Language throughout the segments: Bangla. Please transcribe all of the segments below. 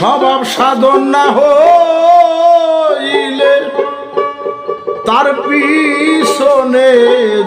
স্বভাব সাধন না হইলে তার পিছনে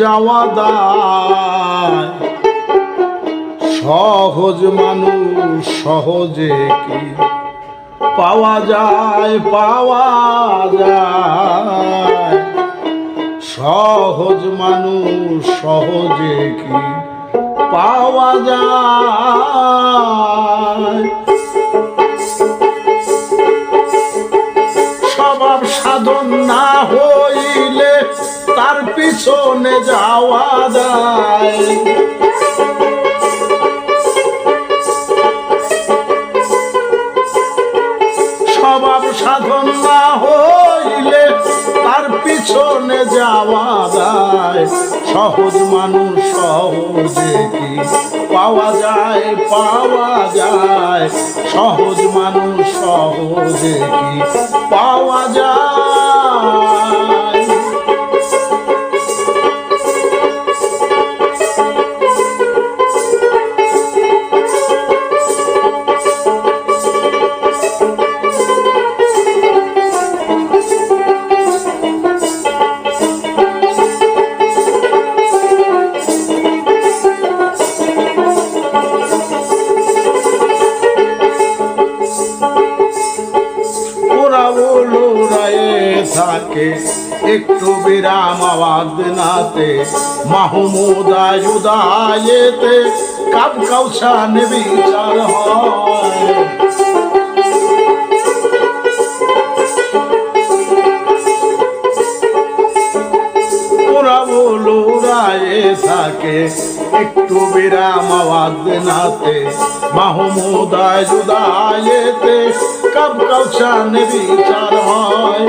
যাওয়া দায়। সহজ মানুষ সহজে কি পাওয়া যায় পাওয়া যায়। সহজ মানুষ সহজে কি পাওয়া যায়? না হইলে তার পিছনে যাওয়া যায়। স্বভাব সাধন না হইলে তার পিছনে যাওয়া যায়। সহজ মানুষ সহজে কি পাওয়া যায়? পাওয়া যায়। সহজ মানুষ সহজে কি পাওয়া যায়? থাকে একটু বিরাম আওয়াজ নাতে মাহমুদায় উদায়েতে কাপ কাউসান বিচার হয়। থাকে একটু বিরাম আওয়াজ নাতে মাহমুদায় জুদায়েতে কাব কাউসান বিচার হয়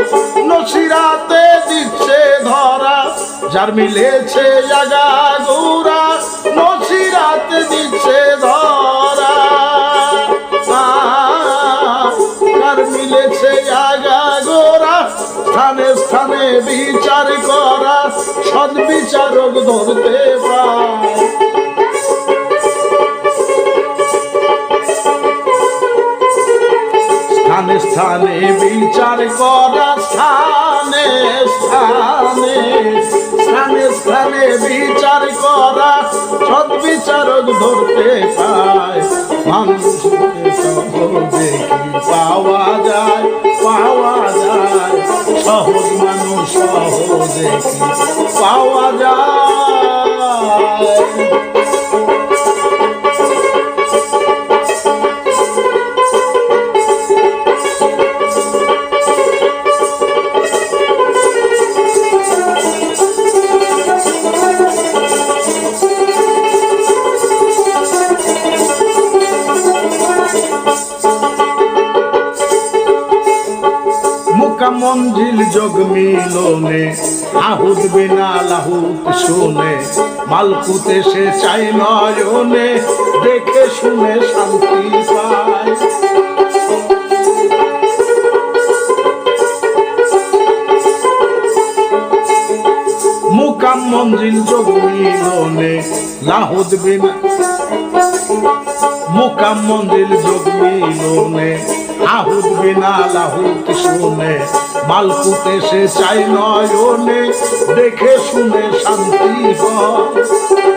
নসিরাতে দিচ্ছে ধরা যার মিলেছে জাগা গুরা নসিরাতে দিচ্ছে ধরা কার মিলেছে জাগা গোরা স্থানে স্থানে বিচার করা সদ বিচারক ধরতে স্থানে, বিচার করা স্থানে স্থানে স্থানে স্থানে বিচার করা সদ বিচারক ধরতে পায় মানুষকে সহজে পাওয়া যায় পাওয়া যায়। সহজ মানুষ সহজে পাওয়া যায়। মঞ্জিল যোগ মিলনে আহুদ বিনা লাহুত শুনে। মালকুতে সে চাই নয়নে, দেখে শুনে শান্তি পায়। মুকাম মঞ্জিল যোগ মিলনে লাহুদ বিনা। মুকাম মন্দির যোগ মিলনে আহুদ বিনা লাহুত শুনে। মালকুতে সে চাই নয়নে দেখে শুনে শান্তি হয়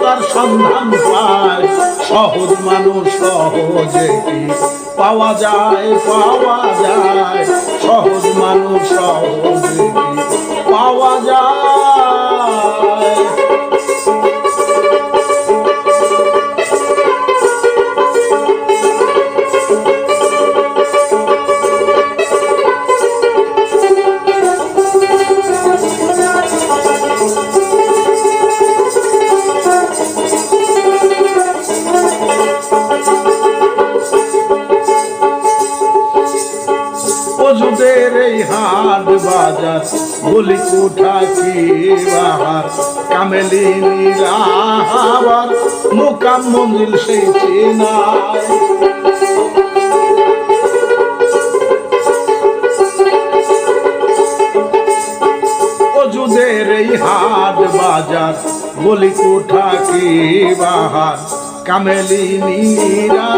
তার সন্ধান পায়। সহজ মানুষ সহজে পাওয়া যায় পাওয়া যায়। সহজ মানুষ সহজে পাওয়া যায়। বলি কি বাহার কামেলিনী রাহাবার মোকাম মন্দির সেই চেনায় অজুদের এই হাট বাজার, গলি কোঠা কি বাহার কামেলিনীরা কামেলিনীরা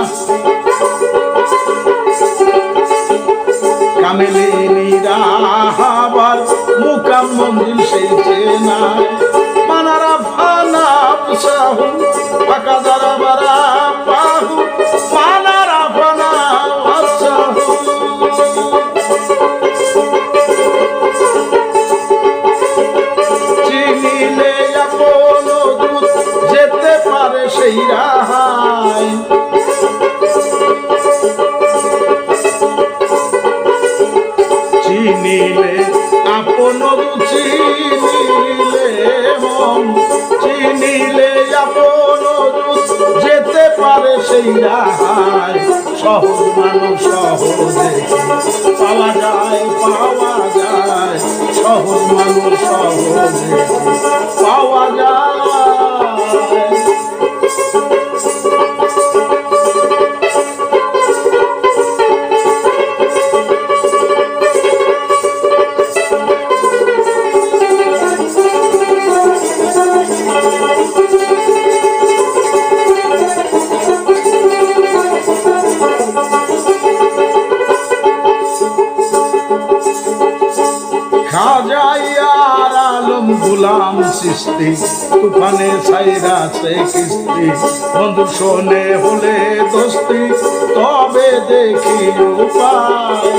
ফাঁকা দারা বারা চিনিলে আপন যেতে পারে সেই রাহায় সহজ মানুষ সহজে পাওয়া যায় পাওয়া যায়। সহজ মানুষ সহজে পাওয়া যায়। খাজাইয়ার আলম গুলাম সৃষ্টি, তুফানে ছাইরা সে কিস্তি। বন্ধু শোনে হলে দোস্তি, তবে দেখি উপায়।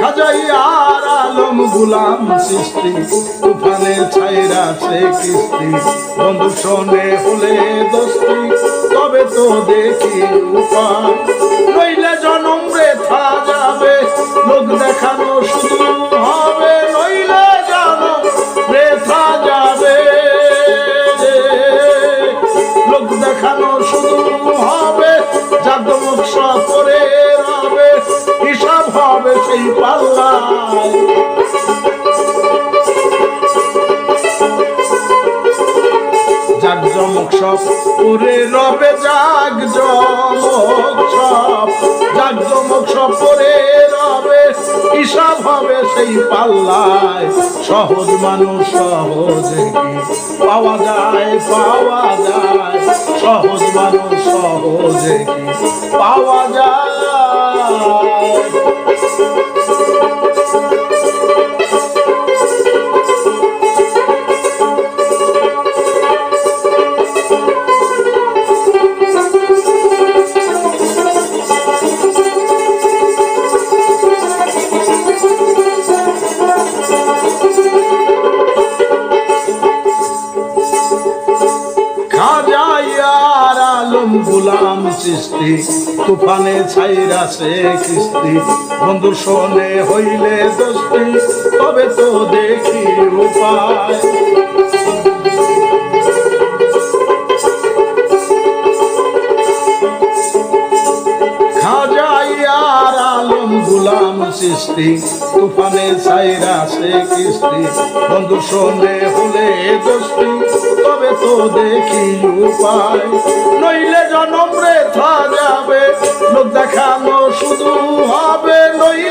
খাজাইয়ার আলম গুলাম সৃষ্টি, তুফানে ছাইরা সে কৃষ্টি। বন্ধু শোনে হলে দোস্তি, তবে তো দেখি উপায়। নইলে জনম রেথা যাবে, লোক দেখানো শুধু হবে, নইলে জাগ জমক সব রবে সেই পাল্লায়। সহজ মানুষ সহজে পাওয়া যায় পাওয়া যায়? সহজ মানুষ সহজে পাওয়া যায়? সৃষ্টি তুফানে ছাইরা সে কৃষ্টি। বন্ধু শোনে হইলে দোষটি তবে তো দেখি উপায়। সৃষ্টি, তুফানে সাইরা সে কৃষ্টি বন্ধু শোনে হলে দোষটি তবে তো দেখি উপায়। নইলে জনম রেথা যাবে, লোক দেখানো শুধু হবে নইলে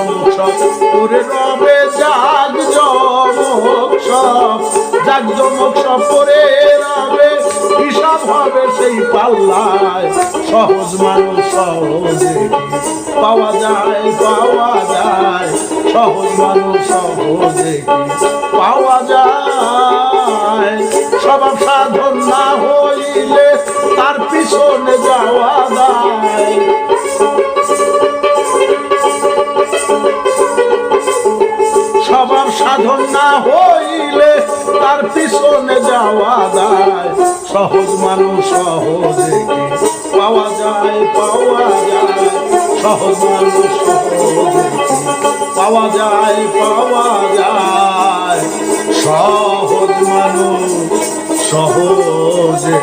জাগ জমক রবে জাগ জমক সব জাগ জমক সব করে রবে, হিসাব হবে সেই পাল্লায়। সহজ মানুষ সহজে পাওয়া যায় পাওয়া যায়। সহজ মানুষ সহজে পাওয়া যায়। স্বভাব সাধন না হইলে তার পিছনে যাওয়া যায়। সহজ মানুষ সহজে পাওয়া যায়? পাওয়া যায়। সহজ মানুষ সহজে পাওয়া যায়? পাওয়া যায়। সহজ মানুষ সহজে